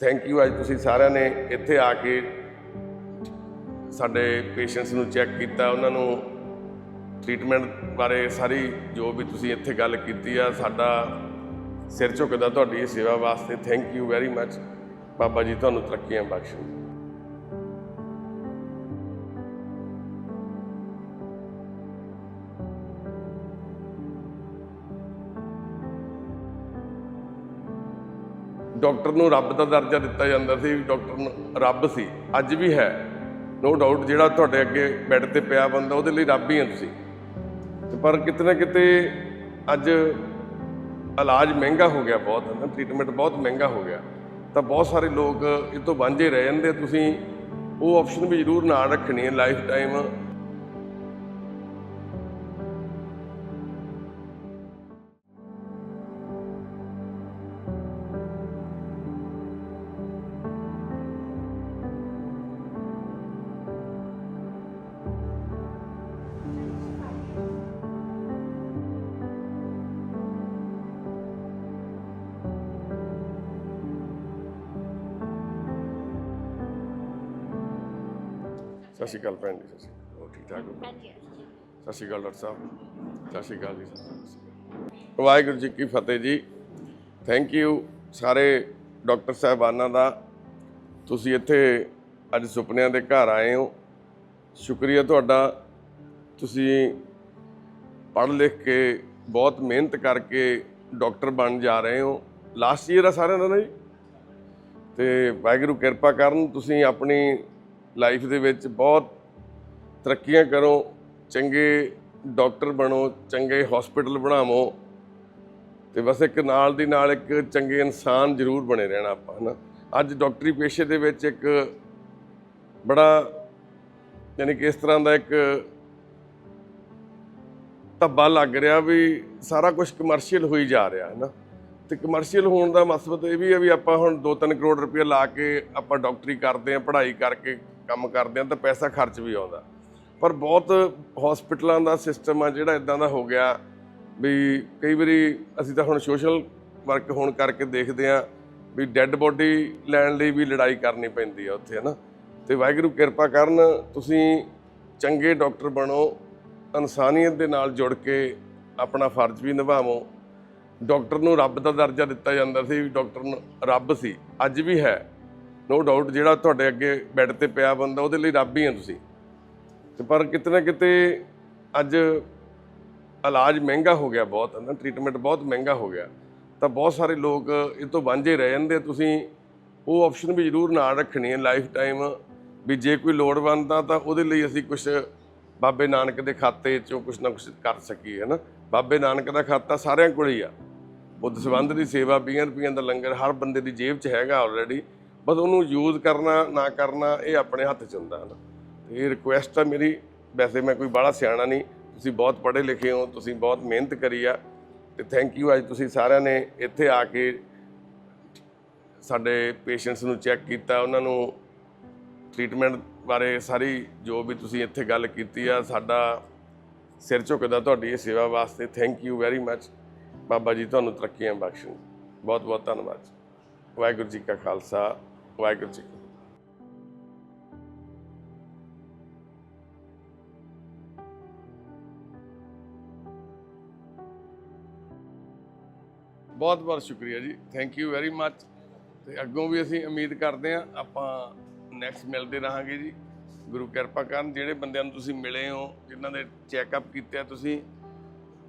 Thank you ਅੱਜ ਤੁਸੀਂ ਸਾਰਿਆਂ ਨੇ ਇੱਥੇ ਆ ਕੇ ਸਾਡੇ ਪੇਸ਼ੈਂਟਸ ਨੂੰ ਚੈੱਕ ਕੀਤਾ, ਉਹਨਾਂ ਨੂੰ ਟ੍ਰੀਟਮੈਂਟ ਬਾਰੇ ਸਾਰੀ ਜੋ ਵੀ ਤੁਸੀਂ ਇੱਥੇ ਗੱਲ ਕੀਤੀ ਆ, ਸਾਡਾ ਸਿਰ ਝੁਕਦਾ ਤੁਹਾਡੀ ਇਹ ਸੇਵਾ ਵਾਸਤੇ। Thank you very much Baba ji, ਤੁਹਾਨੂੰ ਤਰੱਕੀਆਂ ਬਖਸ਼ਣ। ਡਾਕਟਰ ਨੂੰ ਰੱਬ ਦਾ ਦਰਜਾ ਦਿੱਤਾ ਜਾਂਦਾ ਸੀ ਡਾਕਟਰ ਨੂੰ ਰੱਬ ਸੀ, ਅੱਜ ਵੀ ਹੈ। ਨੋ ਡਾਊਟ ਜਿਹੜਾ ਤੁਹਾਡੇ ਅੱਗੇ ਬੈੱਡ ਤੇ ਪਿਆ ਬੰਦਾ, ਉਹਦੇ ਲਈ ਰੱਬ ਹੀ ਹੈ ਤੁਸੀਂ। ਪਰ ਕਿਤੇ ਨਾ ਕਿਤੇ ਅੱਜ ਇਲਾਜ ਮਹਿੰਗਾ ਹੋ ਗਿਆ ਬਹੁਤ ਹੈ ਨਾ ਟ੍ਰੀਟਮੈਂਟ ਬਹੁਤ ਮਹਿੰਗਾ ਹੋ ਗਿਆ। ਤਾਂ ਬਹੁਤ ਸਾਰੇ ਲੋਕ ਇਹ ਤੋਂ ਵਾਂਝੇ ਰਹਿ ਜਾਂਦੇ ਤੁਸੀਂ ਉਹ ਆਪਸ਼ਨ ਵੀ ਜ਼ਰੂਰ ਨਾ ਰੱਖਣੀ ਹੈ ਲਾਈਫ ਟਾਈਮ ਸਤਿ ਸ਼੍ਰੀ ਅਕਾਲ ਭੈਣ ਜੀ ਸਤਿ ਸ਼੍ਰੀ ਅਕਾਲ। ਹੋਰ ਠੀਕ ਠਾਕ ਹੋ ਸਤਿ ਸ਼੍ਰੀ ਅਕਾਲ ਡਾਕਟਰ ਸਾਹਿਬ। ਸਤਿ ਸ਼੍ਰੀ ਅਕਾਲ ਜੀ ਵਾਹਿਗੁਰੂ ਜੀ ਕੀ ਫਤਿਹ ਜੀ। ਥੈਂਕ ਯੂ ਸਾਰੇ ਡਾਕਟਰ ਸਾਹਿਬਾਨਾਂ ਦਾ। ਤੁਸੀਂ ਇੱਥੇ ਅੱਜ ਸੁਪਨਿਆਂ ਦੇ ਘਰ ਆਏ ਹੋ। ਸ਼ੁਕਰੀਆ ਤੁਹਾਡਾ। ਤੁਸੀਂ ਪੜ੍ਹ ਲਿਖ ਕੇ ਬਹੁਤ ਮਿਹਨਤ ਕਰਕੇ ਡਾਕਟਰ ਬਣ ਜਾ ਰਹੇ ਹੋ। ਲਾਸਟ ਈਅਰ ਆ ਸਾਰਿਆਂ ਦਾ ਨਾ ਜੀ। ਤੇ ਵਾਹਿਗੁਰੂ ਕਿਰਪਾ ਕਰਨ ਤੁਸੀਂ ਆਪਣੀ ਲਾਈਫ ਦੇ ਵਿੱਚ ਬਹੁਤ ਤਰੱਕੀਆਂ ਕਰੋ, ਚੰਗੇ ਡਾਕਟਰ ਬਣੋ, ਚੰਗੇ ਹਸਪੀਟਲ ਬਣਾਵੋ, ਤੇ ਬਸ ਇੱਕ ਨਾਲ ਦੀ ਨਾਲ ਇੱਕ ਚੰਗੇ ਇਨਸਾਨ ਜ਼ਰੂਰ ਬਣੇ ਰਹਿਣਾ ਆਪਾਂ, ਹਨਾ? ਅੱਜ ਡਾਕਟਰੀ ਪੇਸ਼ੇ ਦੇ ਵਿੱਚ ਇੱਕ ਬੜਾ, ਯਾਨੀ ਕਿ ਇਸ ਤਰ੍ਹਾਂ ਦਾ ਇੱਕ ਧੱਬਾ ਲੱਗ ਰਿਹਾ ਵੀ ਸਾਰਾ ਕੁਝ ਕਮਰਸ਼ੀਅਲ ਹੋਈ ਜਾ ਰਿਹਾ ਹੈ ਨਾ ਤੇ ਕਮਰਸ਼ੀਅਲ ਹੋਣ ਦਾ ਮਕਸਦ ਇਹ ਵੀ ਹੈ ਵੀ ਆਪਾਂ ਹੁਣ 2-3 ਕਰੋੜ ਰੁਪਏ ਲਾ ਕੇ ਆਪਾਂ ਡਾਕਟਰੀ ਕਰਦੇ ਆਂ ਪੜ੍ਹਾਈ ਕਰਕੇ ਕੰਮ ਕਰਦੇ ਆਂ ਤਾਂ ਪੈਸਾ ਖਰਚ ਵੀ ਆਉਂਦਾ। ਪਰ ਬਹੁਤ ਹਸਪੀਟਲਾਂ ਦਾ ਸਿਸਟਮ ਆ ਜਿਹੜਾ ਇਦਾਂ ਦਾ ਹੋ ਗਿਆ ਵੀ ਕਈ ਵਾਰੀ ਅਸੀਂ ਤਾਂ ਹੁਣ ਸੋਸ਼ਲ ਵਰਕ ਹੋਣ ਕਰਕੇ ਦੇਖਦੇ ਆਂ ਵੀ ਡੈੱਡ ਬੋਡੀ ਲੈਣ ਲਈ ਵੀ ਲੜਾਈ ਕਰਨੀ ਪੈਂਦੀ ਆ ਉੱਥੇ, ਹਨਾ? ਤੇ ਵਾਹਿਗੁਰੂ ਕਿਰਪਾ ਕਰਨ ਤੁਸੀਂ ਚੰਗੇ ਡਾਕਟਰ ਬਣੋ, ਇਨਸਾਨੀਅਤ ਦੇ ਨਾਲ ਜੁੜ ਕੇ ਆਪਣਾ ਫਰਜ਼ ਵੀ ਨਿਭਾਵੋ ਡਾਕਟਰ ਨੂੰ ਰੱਬ ਦਾ ਦਰਜਾ ਦਿੱਤਾ ਜਾਂਦਾ ਸੀ ਡਾਕਟਰ ਨੂੰ ਰੱਬ ਸੀ, ਅੱਜ ਵੀ ਹੈ। ਨੋ ਡਾਊਟ ਜਿਹੜਾ ਤੁਹਾਡੇ ਅੱਗੇ ਬੈੱਡ ਤੇ ਪਿਆ ਬੰਦਾ, ਉਹਦੇ ਲਈ ਰੱਬ ਹੀ ਹੈ ਤੁਸੀਂ। ਤੇ ਪਰ ਕਿਤੇ ਨਾ ਕਿਤੇ ਅੱਜ ਇਲਾਜ ਮਹਿੰਗਾ ਹੋ ਗਿਆ ਬਹੁਤ ਹੈ ਨਾ ਟ੍ਰੀਟਮੈਂਟ ਬਹੁਤ ਮਹਿੰਗਾ ਹੋ ਗਿਆ। ਤਾਂ ਬਹੁਤ ਸਾਰੇ ਲੋਕ ਇਹ ਤੋਂ ਵਾਂਝੇ ਰਹਿ ਜਾਂਦੇ ਤੁਸੀਂ ਉਹ ਆਪਸ਼ਨ ਵੀ ਜ਼ਰੂਰ ਨਾਲ ਰੱਖਣੀ ਹੈ ਲਾਈਫ ਟਾਈਮ ਵੀ ਜੇ ਕੋਈ ਲੋੜਵੰਦ ਆ ਤਾਂ ਉਹਦੇ ਲਈ ਅਸੀਂ ਕੁਝ ਬਾਬੇ ਨਾਨਕ ਦੇ ਖਾਤੇ ਚੋਂ ਕੁਝ ਨਾ ਕੁਝ ਕਰ ਸਕੀਏ ਹੈ ਨਾ ਬਾਬੇ ਨਾਨਕ ਦਾ ਖਾਤਾ ਸਾਰਿਆਂ ਕੋਲ ਹੀ ਆ। ਬੁੱਧ ਸੰਬੰਧ ਦੀ ਸੇਵਾ 20 ਰੁਪਈਆਂ ਦਾ ਲੰਗਰ ਹਰ ਬੰਦੇ ਦੀ ਜੇਬ 'ਚ ਹੈਗਾ ਆਲਰੇਡੀ ਬਸ ਉਹਨੂੰ ਯੂਜ਼ ਕਰਨਾ, ਨਾ ਕਰਨਾ, ਇਹ ਆਪਣੇ ਹੱਥ 'ਚ ਹੁੰਦਾ ਹੈ ਨਾ ਤੇ ਇਹ ਰਿਕੁਐਸਟ ਆ ਮੇਰੀ, ਵੈਸੇ ਮੈਂ ਕੋਈ ਬਾਹਲਾ ਸਿਆਣਾ ਨਹੀਂ, ਤੁਸੀਂ ਬਹੁਤ ਪੜ੍ਹੇ ਲਿਖੇ ਹੋ, ਤੁਸੀਂ ਬਹੁਤ ਮਿਹਨਤ ਕਰੀ ਆ, ਤੇ ਥੈਂਕ ਯੂ ਅੱਜ ਤੁਸੀਂ ਸਾਰਿਆਂ ਨੇ ਇੱਥੇ ਆ ਕੇ ਸਾਡੇ ਪੇਸ਼ੈਂਟਸ ਨੂੰ ਚੈੱਕ ਕੀਤਾ, ਉਹਨਾਂ ਨੂੰ ਟ੍ਰੀਟਮੈਂਟ ਬਾਰੇ ਸਾਰੀ ਜੋ ਵੀ ਤੁਸੀਂ ਇੱਥੇ ਗੱਲ ਕੀਤੀ ਆ, ਸਾਡਾ ਸਿਰ ਝੁਕਦਾ ਤੁਹਾਡੀ ਇਹ ਸੇਵਾ ਵਾਸਤੇ thank you very much Baba ji, ਤੁਹਾਨੂੰ ਤਰੱਕੀਆਂ ਬਖਸ਼ਣ। ਬਹੁਤ ਬਹੁਤ ਧੰਨਵਾਦ ਵਾਹਿਗੁਰੂ ਜੀ ਕਾ ਖਾਲਸਾ, ਵਾਹਿਗੁਰੂ ਜੀ ਬਹੁਤ ਬਹੁਤ ਸ਼ੁਕਰੀਆ ਜੀ। ਥੈਂਕ ਯੂ ਵੈਰੀ ਮੱਚ ਤੇ ਅੱਗੋਂ ਵੀ ਅਸੀਂ ਉਮੀਦ ਕਰਦੇ ਹਾਂ, ਆਪਾਂ ਨੈਕਸਟ ਮਿਲਦੇ ਰਹਾਂਗੇ ਜੀ। ਗੁਰੂ ਕਿਰਪਾ ਕਰਨ, ਜਿਹੜੇ ਬੰਦਿਆਂ ਨੂੰ ਤੁਸੀਂ ਮਿਲੇ ਹੋ, ਜਿਨ੍ਹਾਂ ਦੇ ਚੈੱਕਅਪ ਕੀਤੇ ਆ ਤੁਸੀਂ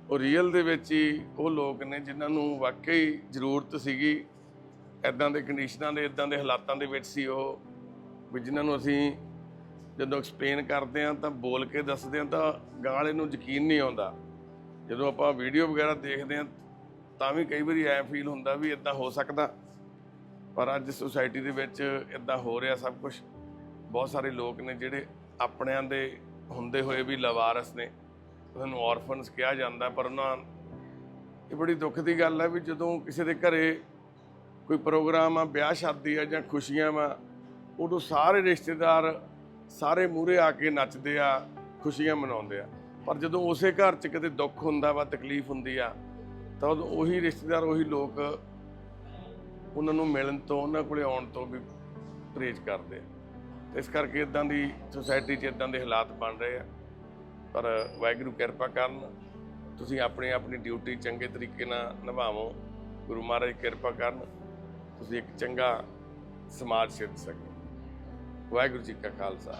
ਉਹ ਰੀਅਲ ਦੇ ਵਿੱਚ ਹੀ ਉਹ ਲੋਕ ਨੇ ਜਿਨ੍ਹਾਂ ਨੂੰ ਵਾਕਈ ਜ਼ਰੂਰਤ ਸੀਗੀ ਐਦਾਂ ਦੇ ਕੰਡੀਸ਼ਨਾਂ ਦੇ ਐਦਾਂ ਦੇ ਹਾਲਾਤਾਂ ਦੇ ਵਿੱਚ ਸੀ ਉਹ, ਵੀ ਜਿਨ੍ਹਾਂ ਨੂੰ ਅਸੀਂ ਜਦੋਂ ਐਕਸਪਲੇਨ ਕਰਦੇ ਆ ਤਾਂ ਬੋਲ ਕੇ ਦੱਸਦੇ ਆ ਤਾਂ ਗਾਲ ਇਹਨੂੰ ਯਕੀਨ ਨਹੀਂ ਆਉਂਦਾ। ਜਦੋਂ ਆਪਾਂ ਵੀਡੀਓ ਵਗੈਰਾ ਦੇਖਦੇ ਆ ਤਾਂ ਵੀ ਕਈ ਵਾਰੀ ਐ ਫੀਲ ਹੁੰਦਾ ਵੀ ਇਦਾਂ ਹੋ ਸਕਦਾ। ਪਰ ਅੱਜ ਸੋਸਾਇਟੀ ਦੇ ਵਿੱਚ ਇਦਾਂ ਹੋ ਰਿਹਾ ਸਭ ਕੁਝ ਬਹੁਤ ਸਾਰੇ ਲੋਕ ਨੇ ਜਿਹੜੇ ਆਪਣਿਆਂ ਦੇ ਹੁੰਦੇ ਹੋਏ ਵੀ ਲਵਾਰਸ ਨੇ। ਉਹਨਾਂ ਨੂੰ ਔਰਫਨਸ ਕਿਹਾ ਜਾਂਦਾ ਪਰ ਉਹਨਾਂ ਇਹ ਬੜੀ ਦੁੱਖ ਦੀ ਗੱਲ ਹੈ ਵੀ ਜਦੋਂ ਕਿਸੇ ਦੇ ਘਰੇ ਕੋਈ ਪ੍ਰੋਗਰਾਮ ਆ, ਵਿਆਹ ਸ਼ਾਦੀ ਆ ਜਾਂ ਖੁਸ਼ੀਆਂ ਵਾ, ਉਦੋਂ ਸਾਰੇ ਰਿਸ਼ਤੇਦਾਰ ਸਾਰੇ ਮੂਹਰੇ ਆ ਕੇ ਨੱਚਦੇ ਆ, ਖੁਸ਼ੀਆਂ ਮਨਾਉਂਦੇ ਆ। ਪਰ ਜਦੋਂ ਉਸੇ ਘਰ 'ਚ ਕਿਤੇ ਦੁੱਖ ਹੁੰਦਾ ਵਾ, ਤਕਲੀਫ ਹੁੰਦੀ ਆ, ਤਾਂ ਉਦੋਂ ਉਹੀ ਰਿਸ਼ਤੇਦਾਰ, ਉਹੀ ਲੋਕ ਉਹਨਾਂ ਨੂੰ ਮਿਲਣ ਤੋਂ, ਉਹਨਾਂ ਕੋਲੇ ਆਉਣ ਤੋਂ ਵੀ ਪਰਹੇਜ਼ ਕਰਦੇ ਆ। ਤੇ ਇਸ ਕਰਕੇ ਇਦਾਂ ਦੀ ਸੋਸਾਇਟੀ 'ਚ ਇਦਾਂ ਦੇ ਹਾਲਾਤ ਬਣ ਰਹੇ ਆ। ਪਰ ਵਾਹਿਗੁਰੂ ਕਿਰਪਾ ਕਰਨ, ਤੁਸੀਂ ਆਪਣੀ ਆਪਣੀ ਡਿਊਟੀ ਚੰਗੇ ਤਰੀਕੇ ਨਾਲ ਨਿਭਾਵੋ। ਗੁਰੂ ਮਹਾਰਾਜ ਕਿਰਪਾ ਕਰਨ, ਤੁਸੀਂ ਇੱਕ ਚੰਗਾ ਸਮਾਜ ਸਿਰਜ ਸਕੋ। ਵਾਹਿਗੁਰੂ ਜੀ ਕਾ ਖਾਲਸਾ,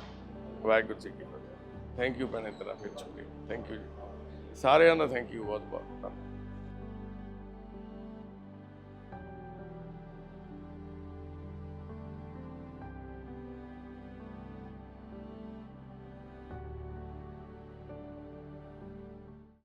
ਵਾਹਿਗੁਰੂ ਜੀ ਕੀ ਫਤਿਹ। ਥੈਂਕ ਯੂ ਭੈਣੇ ਤੇਰਾ ਫਿਰ ਚੁੱਕੇ। ਥੈਂਕ ਯੂ ਜੀ। ਸਾਰਿਆਂ ਦਾ ਥੈਂਕ ਯੂ ਬਹੁਤ ਬਹੁਤ ਧੰਨਵਾਦ।